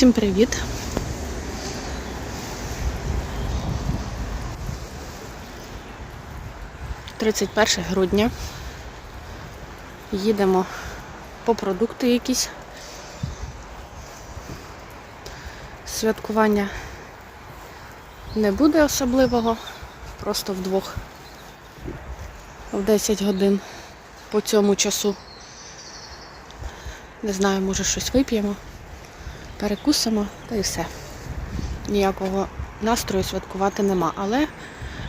Всім привіт! Тридцять перше грудня. Їдемо по продукти якісь. Святкування не буде особливого, просто вдвох в 10 годин по цьому часу. Не знаю, може щось вип'ємо, перекусимо та і все. Ніякого настрою святкувати нема. Але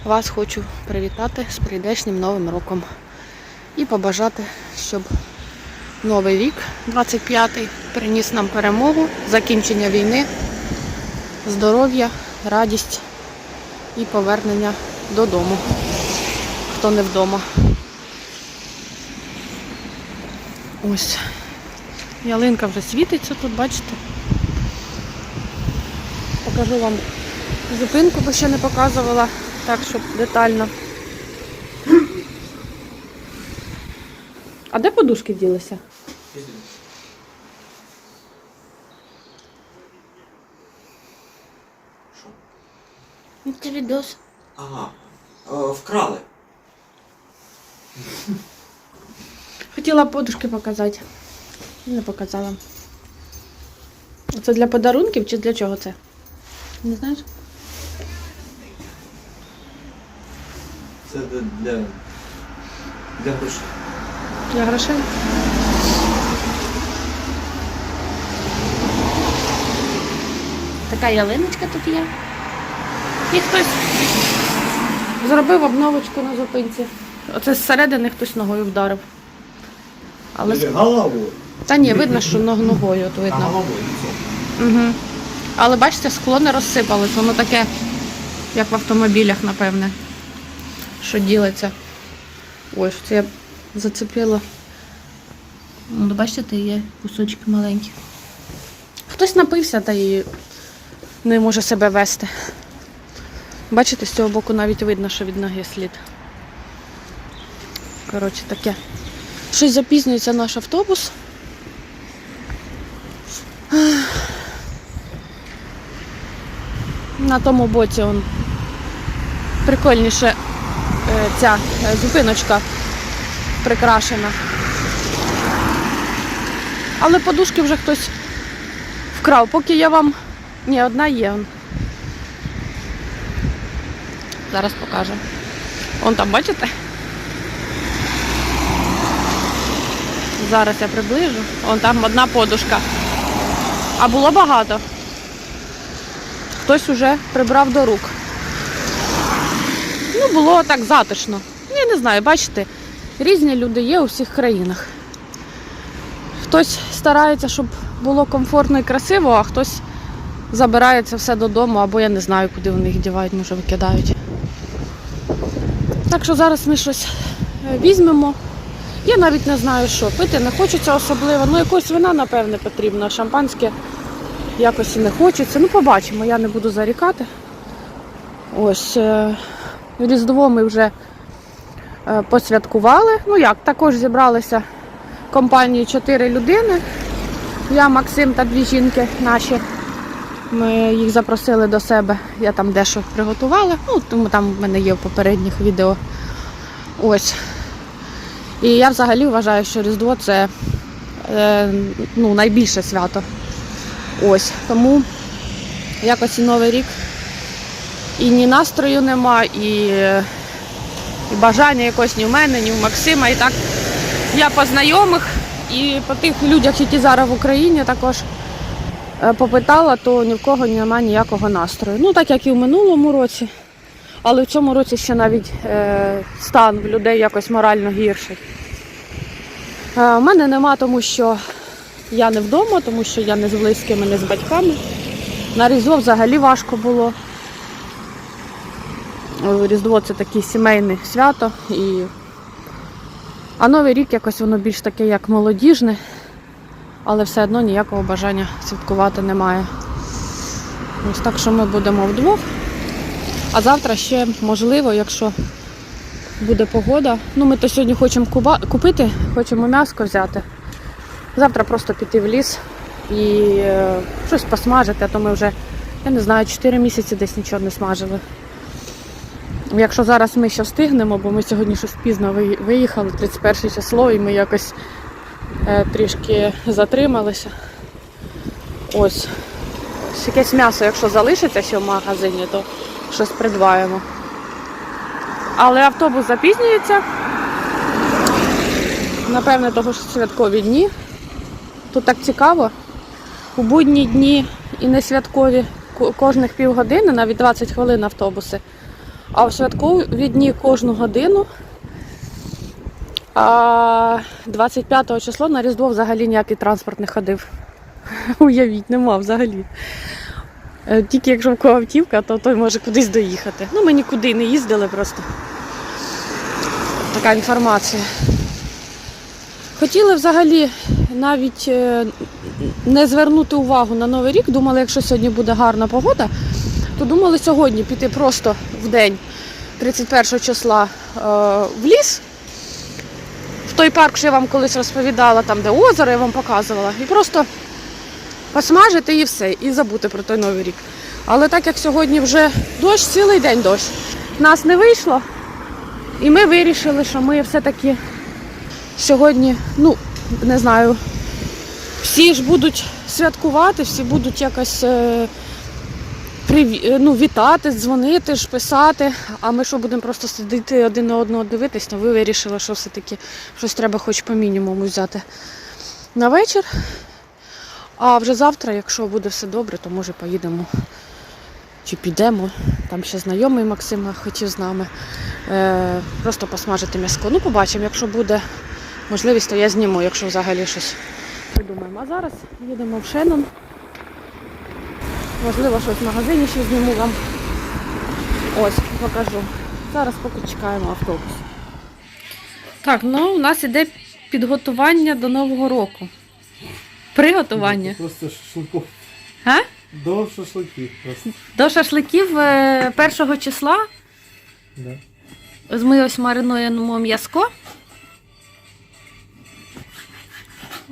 вас хочу привітати з прийдешнім Новим роком і побажати, щоб новий рік, 25-й, приніс нам перемогу, закінчення війни, здоров'я, радість і повернення додому, хто не вдома. Ось. Ялинка вже світиться тут, бачите? Покажу вам зупинку, бо ще не показувала, так, щоб детально. А де подушки ділися? Ну, Це відос. Ага. О, вкрали. Хотіла подушки показати. Не показала. Це для подарунків чи для чого це? Не знаєш? Це для. для, грошей. Для грошей. Така ялиночка тут є. І хтось зробив обновочку на зупинці. Оце зсередини хтось ногою вдарив. Але... голову. Та ні, видно, що ног- ногою от видно. головою. Угу. Але бачите, скло не розсипалось, воно таке, як в автомобілях, напевне, що ділиться. Ой, що це я зацепила. Ну, бачите, є кусочки маленькі. Хтось напився та і не може себе вести. Бачите, з цього боку навіть видно, що від ноги слід. Коротше, таке. Щось запізнюється наш автобус. На тому боці он прикольніше е, ця е, зупиночка прикрашена. Але подушки вже хтось вкрав. Поки я вам. Ні, одна є. Зараз покажу. Вон там, бачите? Зараз я приближу. Вон там одна подушка. А було багато хтось уже прибрав до рук. Ну, було так затишно. Я не знаю, бачите, різні люди є у всіх країнах. Хтось старається, щоб було комфортно і красиво, а хтось забирає це все додому, або я не знаю, куди вони їх дівають, може викидають. Так що зараз ми щось е, візьмемо. Я навіть не знаю, що. Пити не хочеться особливо. Ну, якось вина, напевне, потрібно. Шампанське якось і не хочеться. Ну, побачимо, я не буду зарікати. Ось е, Різдво ми вже е, посвяткували. Ну як, також зібралися компанії чотири людини. Я, Максим та дві жінки наші. Ми їх запросили до себе. Я там дещо приготувала. Ну, тому там в мене є в попередніх відео. Ось. І я взагалі вважаю, що Різдво це е, ну, найбільше свято. Ось, тому якось і Новий рік. І ні настрою нема, і, і бажання якось ні в мене, ні в Максима. І так я по знайомих і по тих людях, які зараз в Україні також е, попитала, то ні в кого немає ніякого настрою. Ну, так як і в минулому році. Але в цьому році ще навіть е, стан в людей якось морально гірший. Е, у мене нема, тому що я не вдома, тому що я не з близькими, не з батьками. На Різдво взагалі важко було. Різдво це таке сімейне свято. І... А Новий рік якось воно більш таке, як молодіжне, але все одно ніякого бажання святкувати немає. Ось так що ми будемо вдвох. А завтра ще можливо, якщо буде погода. Ну, ми то сьогодні хочемо купити, хочемо м'яско взяти. Завтра просто піти в ліс і е, щось посмажити, а то ми вже, я не знаю, 4 місяці десь нічого не смажили. Якщо зараз ми ще встигнемо, бо ми сьогодні щось пізно виїхали, 31 число, і ми якось е, трішки затрималися. Ось. Якесь м'ясо, якщо залишиться ще в магазині, то щось придбаємо. Але автобус запізнюється. Напевне, того що святкові дні. Тут так цікаво. У будні дні і не святкові ко- кожних півгодини, навіть 20 хвилин автобуси. А у святкові дні кожну годину. А 25 число на Різдво взагалі ніякий транспорт не ходив. Уявіть, нема взагалі. Е, Тільки якщо в кого автівка, то той може кудись доїхати. Ну, ми нікуди не їздили просто. Така інформація. Хотіли взагалі навіть е, не звернути увагу на Новий рік. Думали, якщо сьогодні буде гарна погода, то думали сьогодні піти просто в день 31 числа е, в ліс. В той парк, що я вам колись розповідала, там, де озеро, я вам показувала. І просто посмажити і все, і забути про той новий рік. Але так як сьогодні вже дощ, цілий день дощ, нас не вийшло. І ми вирішили, що ми все-таки сьогодні, ну, не знаю, всі ж будуть святкувати, всі будуть якось е, приві- е, ну, вітати, дзвонити ж, писати. А ми що будемо просто сидіти один на одного дивитись, ну ви вирішили, що все-таки щось треба хоч по мінімуму взяти на вечір. А вже завтра, якщо буде все добре, то може поїдемо чи підемо. Там ще знайомий Максим хотів з нами е, просто посмажити м'яско. Ну, побачимо, якщо буде можливість, то я зніму, якщо взагалі щось придумаємо. А зараз їдемо в Шеннон. Можливо, щось в магазині ще зніму вам. Ось, покажу. Зараз поки чекаємо автобус. Так, ну у нас іде підготування до Нового року. Приготування. Просто шашлыков. А? До шашлыки просто. До шашликів е, першого числа Да. Ми ось маринуємо м'язко.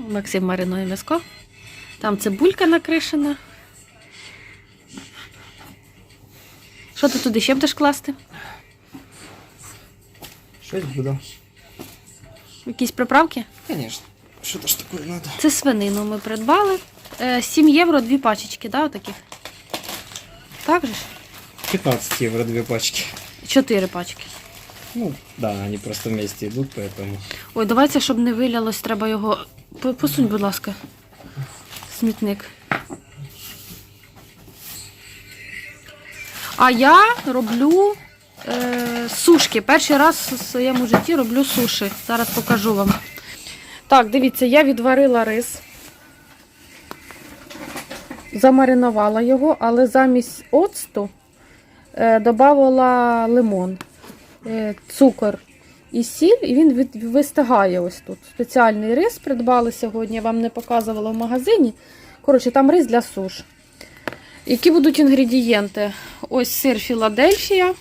Максим маринує м'язко. Там цибулька накришена. Що ти туди ще будеш класти? Шесть буду. Якісь приправки? Конечно. Что-то ж такое надо. Це свинину ми придбали. Е, 7 євро дві пачечки, да, отаких? Так же ж? 15 евро две пачки. Чотири пачки. Ну, да, они просто вместе идут, поэтому... Ой, давайте, щоб не вилялось, треба його. Посунь, будь ласка. Смітник. А я роблю е, сушки. Перший раз у своєму житті роблю суші. Зараз покажу вам. Так, дивіться, я відварила рис. Замаринувала його, але замість оцту е, додавала лимон, е, цукор і сіль, і він вистигає ось тут. Спеціальний рис придбали сьогодні, я вам не показувала в магазині. Коротше, там рис для суш. Які будуть інгредієнти? Ось сир Філадельфія,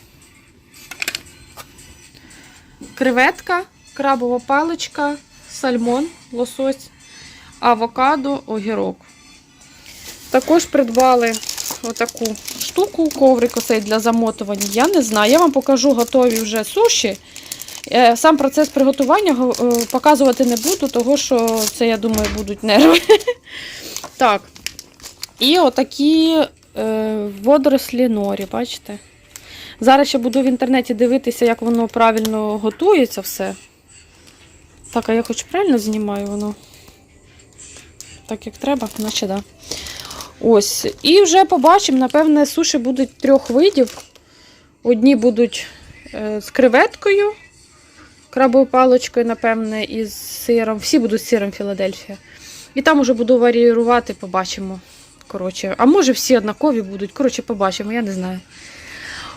креветка, крабова паличка, сальмон, лосось, авокадо, огірок. Також придбали отаку штуку, коврик оцей для замотування. Я не знаю. Я вам покажу готові вже суші. Е, Сам процес приготування е, показувати не буду, тому що це, я думаю, будуть нерви. Так. І отакі е, водорослі норі, бачите? Зараз ще буду в інтернеті дивитися, як воно правильно готується все. Так, а я хоч правильно знімаю воно? Так як треба, наче да. Ось. І вже побачимо, напевне, суші будуть трьох видів. Одні будуть з креветкою, крабовою паличкою, напевне, і з сиром. Всі будуть з сиром Філадельфія. І там уже буду варіювати, побачимо. Коротше, а може всі однакові будуть. Коротше, побачимо, я не знаю.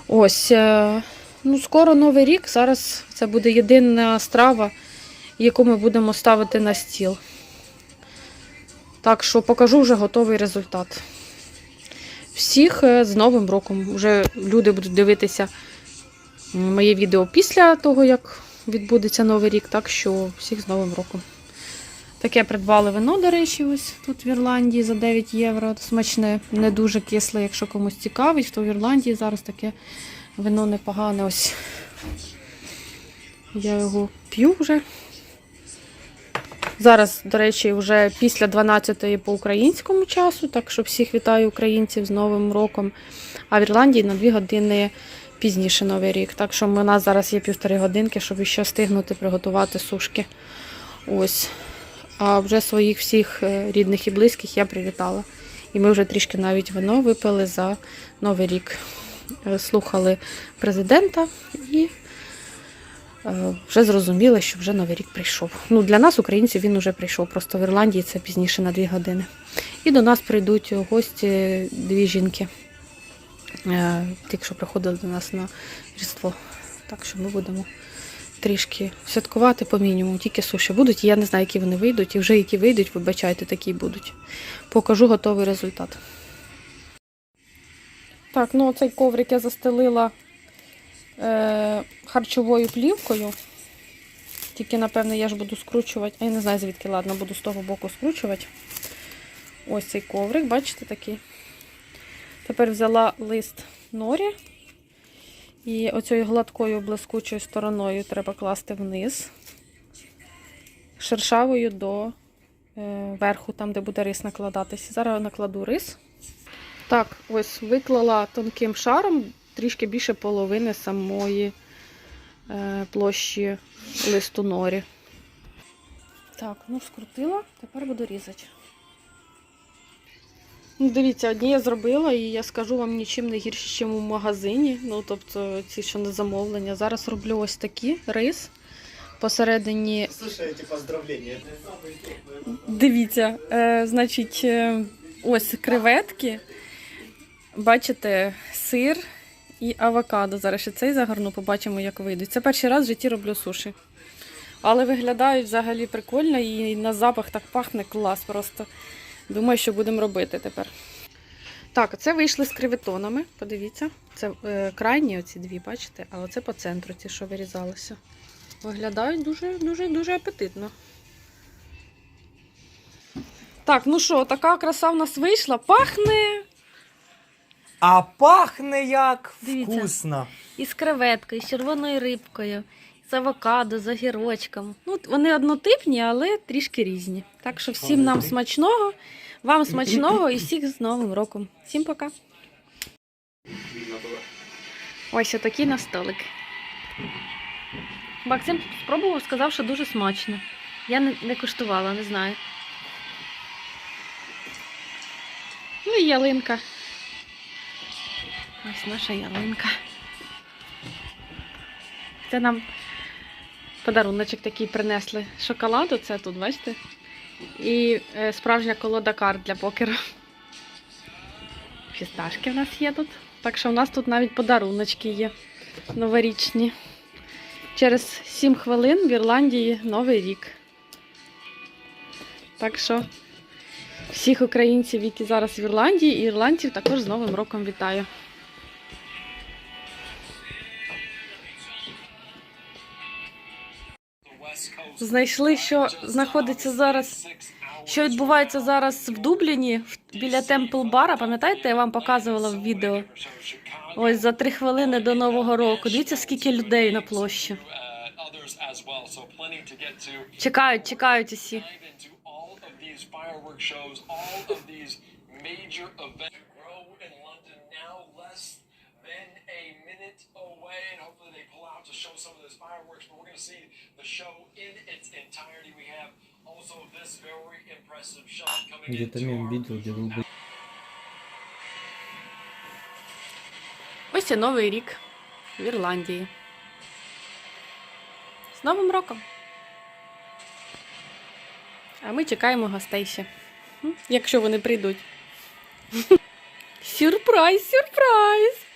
Ось. е, Ну, скоро Новий рік. Зараз це буде єдина страва, яку ми будемо ставити на стіл. Так що покажу вже готовий результат. Всіх е, з Новим роком. Вже люди будуть дивитися моє відео після того, як відбудеться Новий рік. Так що всіх з Новим роком. Таке придбали вино, до речі, ось тут в Ірландії за 9 євро. Смачне, не дуже кисле, якщо комусь цікавить, то в Ірландії зараз таке вино непогане. Ось я його п'ю вже. Зараз, до речі, вже після 12-ї по українському часу, так що всіх вітаю українців з Новим роком. А в Ірландії на 2 години пізніше Новий рік. Так що у нас зараз є півтори годинки, щоб ще встигнути приготувати сушки. Ось. А вже своїх всіх е, рідних і близьких я привітала. І ми вже трішки навіть вино випили за Новий рік. Е, Слухали президента і е, вже зрозуміли, що вже Новий рік прийшов. Ну, для нас, українців, він вже прийшов. Просто в Ірландії це пізніше на дві години. І до нас прийдуть гості дві жінки. Е, Тільки що приходили до нас на Різдво. Так що ми будемо трішки святкувати по мінімуму. Тільки суші будуть. Я не знаю, які вони вийдуть. І вже які вийдуть, вибачайте, такі будуть. Покажу готовий результат. Так, ну оцей коврик я застелила е, харчовою плівкою. Тільки, напевне, я ж буду скручувати. А я не знаю, звідки, ладно, буду з того боку скручувати. Ось цей коврик, бачите, такий. Тепер взяла лист норі. І оцією гладкою блискучою стороною треба класти вниз, шершавою до е, верху, там, де буде рис накладатися. Зараз накладу рис. Так, ось виклала тонким шаром трішки більше половини самої е, площі листу норі. Так, ну скрутила, тепер буду різати. Ну, дивіться, одні я зробила, і я скажу вам нічим не гірше, ніж у магазині. Ну, тобто, ці, що на замовлення. Зараз роблю ось такі рис. Посередині, Слушай, эти поздравления. дивіться, е, значить, е, ось креветки. Бачите, сир і авокадо. Зараз ще цей загорну, побачимо, як вийдуть. Це перший раз в житті роблю суші. Але виглядають взагалі прикольно і на запах так пахне клас просто. Думаю, що будемо робити тепер. Так, це вийшли з креветонами. Подивіться. Це е, крайні оці дві, бачите? А оце по центру, ті, що вирізалися. Виглядають дуже, дуже, дуже апетитно. Так, ну що, така краса в нас вийшла. Пахне А пахне як Дивіться. вкусно. і з креветкою, і з червоною рибкою, з авокадо, з огірочком. Ну, вони однотипні, але трішки різні. Так що всім нам смачного, вам смачного і всіх з Новим роком. Всім пока. Ось отакий на столик. Максим спробував, сказав, що дуже смачно. Я не, не куштувала, не знаю. Ну і ялинка. Ось наша ялинка. Це нам подаруночок такий принесли. Шоколаду, це тут, бачите? І е, справжня колода карт для покеру. Фісташки в нас є тут. Так що в нас тут навіть подаруночки є новорічні. Через 7 хвилин в Ірландії Новий рік. Так що всіх українців, які зараз в Ірландії, і ірландців також з Новим роком вітаю. Знайшли, що знаходиться зараз, що відбувається зараз в Дубліні біля Темпл Бара. Пам'ятаєте, я вам показувала в відео. Ось за три хвилини до Нового року. Дивіться, скільки людей на площі. Чекають, чекають усі. Some of those fireworks. But we're going to see the show in its entirety. We have also this very impressive shot coming into our видел, где был Ось і Новий рік в Ірландії. З Новим роком. А ми чекаємо гостей ще. Якщо вони прийдуть. Сюрприз, сюрприз!